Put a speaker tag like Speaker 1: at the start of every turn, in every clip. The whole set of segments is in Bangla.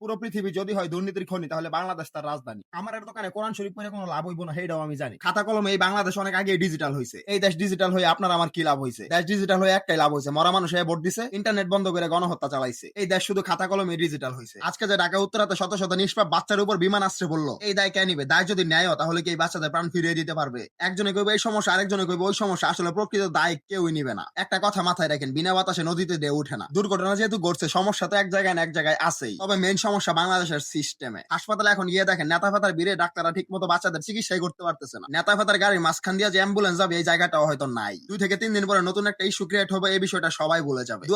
Speaker 1: পুরো পৃথিবী যদি হয় দুর্নীতির খনি, তাহলে বাংলাদেশ তার রাজধানী। আমার এর দোকানে কোরআন শরীফ পড়ে কোনো লাভ হইব না, সেইটাও আমি জানি। খাতা কলমে এই বাংলাদেশ অনেক আগে ডিজিটাল হয়েছে এই দেশ ডিজিটাল হয়ে আপনার আমার কি লাভ হয়েছে দেশ ডিজিটাল হয়ে একটাই লাভ হয়েছে মরা মানুষ ভোট দিছে ইন্টারনেট বন্ধ করে গণহত্যা চালাইছে। এই দেশ শুধু খাতা কলমে ডিজিটাল হয়েছে আজকে যে ঢাকা, উত্তরাতে শত শত নিষ্পাপ বাচ্চার উপর বিমান আসছে বলল, এই দায় কে নিবে? দায় যদি ন্যায় তাহলে কি এই বাচ্চাদের প্রাণ ফিরিয়ে দিতে পারবে? একজনে কইবে এই সমস্যা, আরেকজনে কইবে ওই সমস্যা। আসলে প্রকৃত দায় কেউই নিবে না। একটা কথা মাথায় রাখেন, বিনা বাতাসে নদীতে দিয়ে উঠে না। দুর্ঘটনা যেহেতু ঘটছে, সমস্যা তো এক জায়গায় না এক জায়গায় আছেই। তবে মেন সমস্যা বাংলাদেশের সিস্টেমে হাসপাতালে এখন গিয়ে দেখেন নেতা ফাতার ভিড়ে ডাক্তাররা ঠিক মতো বাচ্চাদের চিকিৎসাই করতে পারতেছে না। নেতা ফাতার গাড়ির মাঝখান দিয়ে যে অ্যাম্বুলেন্স যাবে, এই জায়গাটাও হয়তো নাই। দুই থেকে তিন দিন পরে নতুন একটা ইস্যু ক্রিয়েট হবে, এই বিষয়টা সবাই ভুলে যাবে। দু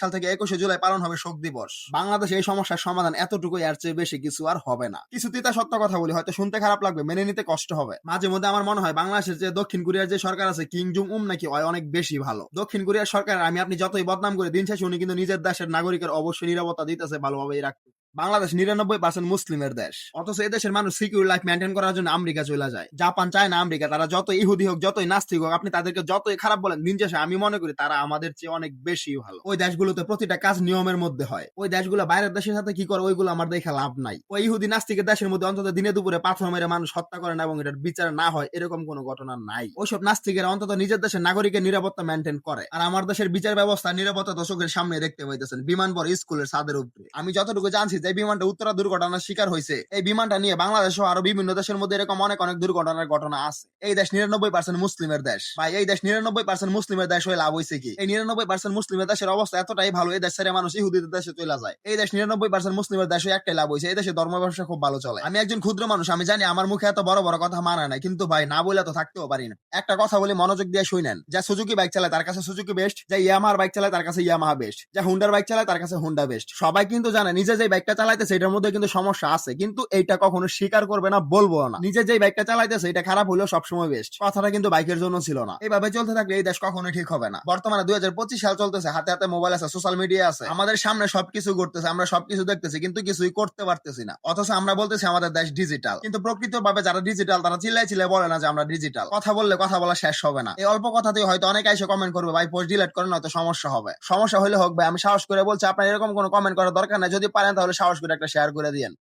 Speaker 1: সাল থেকে একুশে জুলাই পালন হবে শোক দিবস। বাংলাদেশে এই সমস্যার সমাধান এতটুকুই আর চেয়ে বেশি কিছু আর হবে না। কিছু তিতা সত্য কথা বলি, হয়তো শুনতে খারাপ লাগবে, মেনে নিতে কষ্ট হবে। মাঝে মধ্যে আমার মনে হয়, বাংলাদেশের যে দক্ষিণ কোরিয়ার যে সরকার আছে কিং জুং উম নাকি অনেক বেশি ভালো। দক্ষিণ কোরিয়ার সরকার আমি আপনি যতই বদনাম করে, দিন শেষে উনি কিন্তু নিজের দেশের নাগরিকের অবশ্যই নিরাপত্তা দিতেছে, ভালোভাবেই রাখতে বাংলাদেশ নিরানব্বই পার্সেন্ট মুসলিমের দেশ। অথচ এদেশের মানুষ সিকিউর লাইফ মেনটেন করার জন্য আমেরিকা চলে যায়। জাপান, চায়না, আমেরিকা, তারা যত ইহুদি হোক, যতই নাস্তিক হোক, আপনি তাদেরকে যতই খারাপ বলেন, দিন শেষে আমি মনে করি তারা আমাদের চেয়ে অনেক বেশি ভালো। ওই দেশগুলোতে প্রতিটা কাজ নিয়মের মধ্যে হয়। ওই দেশগুলো বাইরের দেশের সাথে কি করে, ওইগুলো আমার দেখে লাভ নাই। ওই ইহুদি নাস্তিকের দেশের মধ্যে অন্তত দিনে দুপুরে পাথর মেরে মানুষ হত্যা করে না এবং এটার বিচার না হয়, এরকম কোনো ঘটনা নাই। ওইসব নাস্তিকেরা অন্তত নিজের দেশের নাগরিকের নিরাপত্তা মেনটেন করে। আর আমার দেশের বিচার ব্যবস্থা নিরাপত্তা দর্শকের সামনে দেখতে পাইতেছেন। বিমান পর স্কুলের ছাদের উপরে। আমি যতটুকু জানছি যে বিমানটা উত্তরা দুর্ঘটনার শিকার হয়েছে, এই বিমানটা নিয়ে বাংলাদেশ সহ আরও বিভিন্ন দেশের মধ্যে এরকম অনেক অনেক দুর্ঘটনার ঘটনা আছে। এই দেশ নিরানব্বই পার্সেন্ট মুসলিমের দেশ। ভাই, এই দেশ নিরানব্বই পার্সেন্ট মুসলিমের দেশ হয়ে লাভ হয়েছে কি? এই নিরানব্বই পার্সেন্ট মুসলিমের দেশের অবস্থা এতটাই ভালো, এই দেশের মানুষ ইহুদিদের দেশে চলে যায়। এই দেশ নিরানব্বই পার্সেন্ট মুসলিমের দেশ হয়ে একটাই লাভ হয়েছে, এই দেশে ধর্ম ব্যবসা খুব ভালো চলে। আমি একজন ক্ষুদ্র মানুষ, আমি জানি আমার মুখে এত বড় বড় কথা মানা নাই, কিন্তু ভাই, না বলে তো থাকতেও পারি না। একটা কথা বলে, মনোযোগ দিয়ে শুনেন। যা সুজুকি বাইক চালায় তার কাছে সুজুকি বেস্ট যা ইয়ামাহার বাইক চালায় তার কাছে ইয়ামাহা বেস্ট যা হুন্ডার বাইক চালায় তার কাছে হুন্ডা বেস্ট সবাই কিন্তু জানে, নিজে যে বাইকটা চালাইতেছে, এটার মধ্যে কিন্তু সমস্যা আছে। কিন্তু এইটা কখনো স্বীকার করবে না, বলব না। নিজে যে বাইকটা চালাইতেছে, এটা খারাপ হলেও সবসময় বেস্ট কথাটা কিন্তু বাইকের জন্য ছিল না। এইভাবে চলতে থাকলে এই দেশ কখনোই ঠিক হবে না। বর্তমানে দুই সাল চলতেছে, হাতে হাতে মোবাইল আছে সোশ্যাল মিডিয়া আছে। আমাদের সামনে সবকিছু করতেছে আমরা সবকিছু দেখতেছি, কিন্তু কিছুই করতে পারতেছি না। অথচ আমরা বলতেছি আমাদের দেশ ডিজিটাল কিন্তু প্রকৃতভাবে যারা ডিজিটাল তারা চিল্লাই চিল্লাই বলে না যে আমরা ডিজিটাল কথা বললে কথা বলা শেষ হবে না। এই অল্প কথাতেই হয়তো অনেকে এসে কমেন্ট করবে, ভাই পোস্ট ডিলিট করেন হয়তো সমস্যা হবে। সমস্যা হলে হোক, ভাই, আমি সাহস করে বলছি, আপনার এরকম কোনো কমেন্ট করার দরকার নাই। যদি পারেন তাহলে সাহস করে একটা শেয়ার করে দিয়েন।